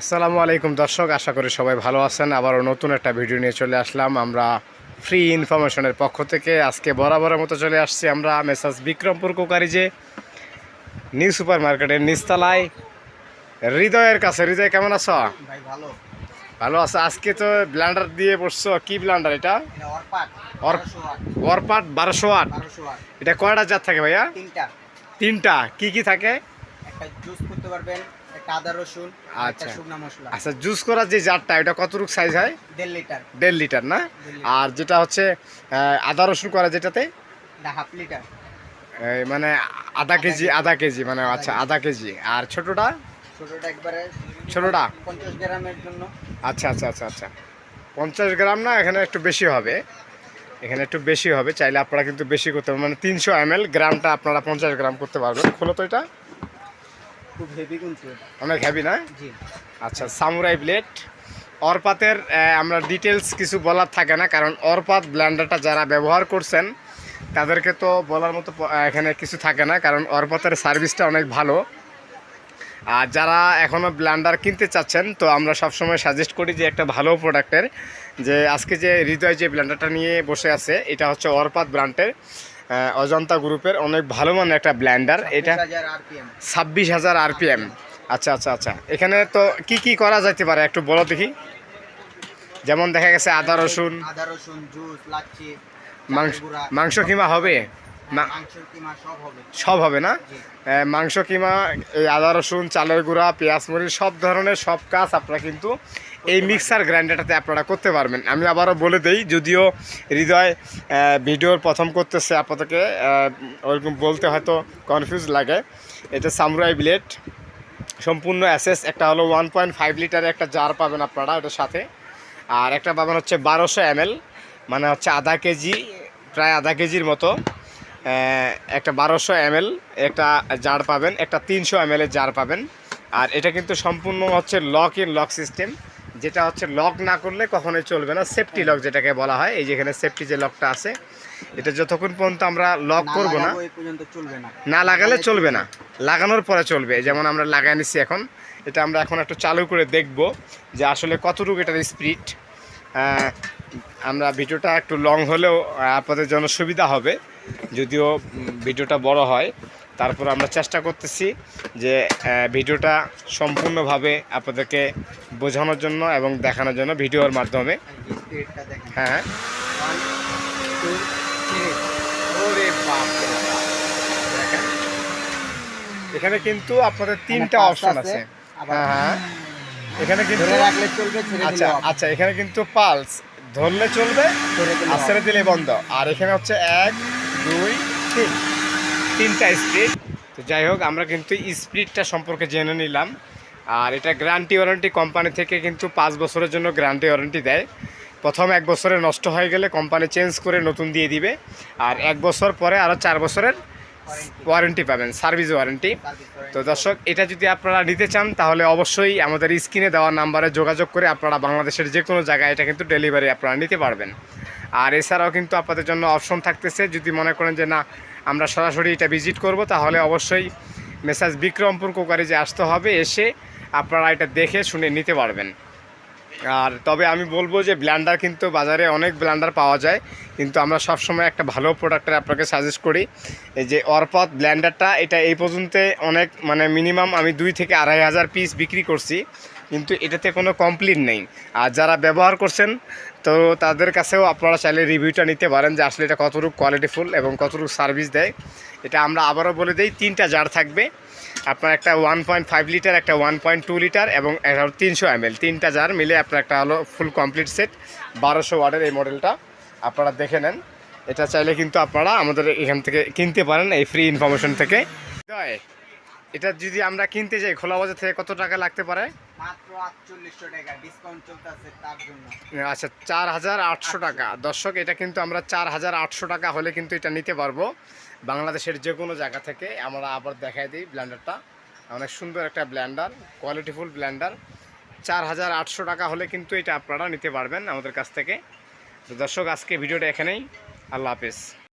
আসসালামু আলাইকুম দর্শক আশা করি সবাই ভালো আছেন। আবারও নতুন একটা ভিডিও নিয়ে চলে আসলাম। আমরা ফ্রি ইনফরমেশনের পক্ষ থেকে আজকে বরাবরের মতো চলে আসছি আমরা মেসাজ বিক্রমপুর কোকারিজে নিউ সুপার মার্কেটের নিচতলায়। হৃদয়ের কাছে হৃদয় কেমন আছো? ভাই ভালো। ভালো আছে? আজকে তো ব্লান্ডার দিয়ে বসছো কি ব্লান্ডার এটা? অরপাট বারোশো আট। এটা কয়টা জাত থাকে ভাইয়া? তিনটা। তিনটা। কি কি থাকে? একটা জুস করতে পারবেন একটা আদা রসুন আর একটা আচ্ছা। শুকনা মশলা। আচ্ছা জুস করার যে জারটা এটা কতটুকু সাইজ হয়? দেড় লিটার। দেড় লিটার না? আর যেটা হচ্ছে আদা রসুন করা যেটাতে? এটা হাফ লিটার মানে আধা কেজি আধা কেজি মানে আচ্ছা আধা কেজি। আর ছোটটা? ছোটটা একবারে ছোটটা? পঞ্চাশ গ্রামের জন্য। আচ্ছা আচ্ছা আচ্ছা আচ্ছা। পঞ্চাশ গ্রাম না এখানে একটু বেশি হবে। এখানে একটু বেশি হবে চাইলে আপনারা কিন্তু বেশি করতে পারবেন। মানে তিনশো এম গ্রামটা আপনারা পঞ্চাশ গ্রাম করতে পারবেন। খোলো তো এটা। খুব হেভি কিন্তু অনেক হ্যাভি না? জি। আচ্ছা সামুরাই ব্লেড অরপাতের আমরা ডিটেলস কিছু বলার থাকে না কারণ অরপাত ব্ল্যান্ডারটা যারা ব্যবহার করছেন তাদেরকে তো বলার মতো এখানে কিছু থাকে না কারণ অরপাতের সার্ভিসটা অনেক ভালো। আর যারা এখনও ব্ল্যান্ডার কিনতে চাচ্ছেন তো আমরা সবসময় সাজেস্ট করি যে একটা ভালো প্রোডাক্টের যে আজকে যে হৃদয় যে ব্ল্যান্ডারটা নিয়ে বসে আছে এটা হচ্ছে অরপাত ব্র্যান্ডের অজন্তা গ্রুপের অনেক ভালো মানের একটা ব্ল্যান্ডার এটা ছাব্বিশ হাজার আরপিএম। আচ্ছা আচ্ছা আচ্ছা। এখানে তো কি কি করা যাইতে পারে একটু বলো দেখি। যেমন দেখা গেছে আদা রসুন। আদা রসুন জুস লাচ্ছি মাংস মাংস কিমা হবে? সব হবে। না? মাংস কিমা এই আদা রসুন চালের গুঁড়া পেঁয়াজ মরিচ সব ধরনের সব কাজ আপনারা কিন্তু এই মিক্সার গ্রাইন্ডারটাতে আপনারা করতে পারবেন। আমি আবারও বলে দেই যদিও হৃদয় ভিডিওর প্রথম করতেছে আপনাদেরকে আহ, ওরকম বলতে হয়তো কনফিউজ লাগে। এটা সামুরাই ব্লেড। সম্পূর্ণ অ্যাসেস একটা হলো ওয়ান পয়েন্ট ফাইভ লিটারের একটা জার পাবেন আপনারা ওটার সাথে। আর একটা পাবেন হচ্ছে বারোশো এমএল মানে হচ্ছে আধা কেজি প্রায় আধা কেজির মতো। একটা বারোশো এমএল একটা জার পাবেন একটা তিনশো এমএলের জার পাবেন। আর এটা কিন্তু সম্পূর্ণ হচ্ছে লক ইন লক সিস্টেম যেটা হচ্ছে লক না করলে কখনোই চলবে না। সেফটি লক যেটাকে বলা হয় এই যেখানে সেফটি যে লকটা আছে এটা যতক্ষণ পর্যন্ত আমরা লক করব না না। লাগালে চলবে না। লাগানোর পরে চলবে যেমন আমরা লাগাই নিচ্ছি এখন এটা আমরা এখন একটু চালু করে দেখব যে আসলে কতটুকু এটার স্পিড আমরা ভিডিওটা একটু লং হলেও আপনাদের জন্য সুবিধা হবে যদিও ভিডিওটা বড় হয়। তারপর আমরা চেষ্টা করতেছি যে ভিডিওটা সম্পূর্ণভাবে আপনাদেরকে বোঝানোর জন্য এবং দেখানোর জন্য ভিডিওর মাধ্যমে। হ্যাঁ। দেখেন। এখানে কিন্তু আপনাদের তিনটা অপশন আছে, হ্যাঁ হ্যাঁ। এখানে কিন্তু আচ্ছা আচ্ছা এখানে কিন্তু পালস। ধরলে চলবে আর ছেড়ে দিলে বন্ধ। আর এখানে হচ্ছে এক দুই তিন। তিনটা স্পিড তো যাই হোক, আমরা কিন্তু স্পিডটা সম্পর্কে জেনে নিলাম। আর এটা গ্যারান্টি ওয়ারেন্টি কোম্পানি থেকে কিন্তু পাঁচ বছরের জন্য গ্যারান্টি ওয়ারেন্টি দেয়। প্রথম এক বছরে নষ্ট হয়ে গেলে কোম্পানি চেঞ্জ করে নতুন দিয়ে দিবে। আর এক বছর পরে আরও চার বছরের ওয়ারেন্টি পাবেন সার্ভিস ওয়ারেন্টি তো দর্শক, এটা যদি আপনারা নিতে চান, তাহলে অবশ্যই আমাদের স্ক্রিনে দেওয়া নাম্বারে যোগাযোগ করে আপনারা বাংলাদেশের যে কোনো জায়গায় এটা কিন্তু ডেলিভারি আপনারা নিতে পারবেন। আর এছাড়াও কিন্তু আপনাদের জন্য অপশন থাকতেছে, যদি মনে করেন যে না আমরা সরাসরি এটা ভিজিট করব, তাহলে অবশ্যই মেসাজ বিক্রমপুর কোকারি যে আসতে হবে, এসে আপনারা এটা দেখে শুনে নিতে পারবেন। আর তবে আমি বলব যে ব্ল্যান্ডার কিন্তু বাজারে অনেক ব্ল্যান্ডার পাওয়া যায়, কিন্তু আমরা সবসময় একটা ভালো প্রোডাক্টের আপনাকে সাজেস্ট করি। যে অরপথ ব্ল্যান্ডারটা, এটা এই পর্যন্ত অনেক মানে মিনিমাম আমি দুই থেকে আড়াই হাজার পিস বিক্রি করছি। কিন্তু এটাতে কোনো কমপ্লিট নেই। আর যারা ব্যবহার করছেন, তো তাদের কাছেও আপনারা চাইলে রিভিউটা নিতে পারেন যে আসলে এটা কতটুকু কোয়ালিটিফুল এবং কতটুকু সার্ভিস দেয়। এটা আমরা আবারও বলে দিই, তিনটা জার থাকবে। আপনার একটা ওয়ান পয়েন্ট ফাইভ লিটার একটা ওয়ান পয়েন্ট টু লিটার এবং তিনশো এম তিনটা জার মিলে আপনার একটা হলো ফুল কমপ্লিট সেট বারোশো ওয়ার্ডের এই মডেলটা আপনারা দেখে নেন। এটা চাইলে কিন্তু আপনারা আমাদের এখান থেকে কিনতে পারেন এই ফ্রি ইনফরমেশন থেকে। এটা যদি আমরা কিনতে যাই, খোলা বাজার থেকে কত টাকা লাগতে পারে? আচ্ছা চার হাজার আটশো টাকা। দর্শক, এটা কিন্তু আমরা চার হাজার আটশো টাকা হলে কিন্তু এটা নিতে পারব। বাংলাদেশের যে কোনো জায়গা থেকে আমরা আবার দেখাই দিই ব্ল্যান্ডারটা অনেক সুন্দর একটা ব্ল্যান্ডার কোয়ালিটিফুল ব্ল্যান্ডার চার হাজার আটশো টাকা হলে কিন্তু এটা আপনারা নিতে পারবেন আমাদের কাছ থেকে। তো দর্শক, আজকে ভিডিওটা এখানেই। আল্লাহ হাফেজ।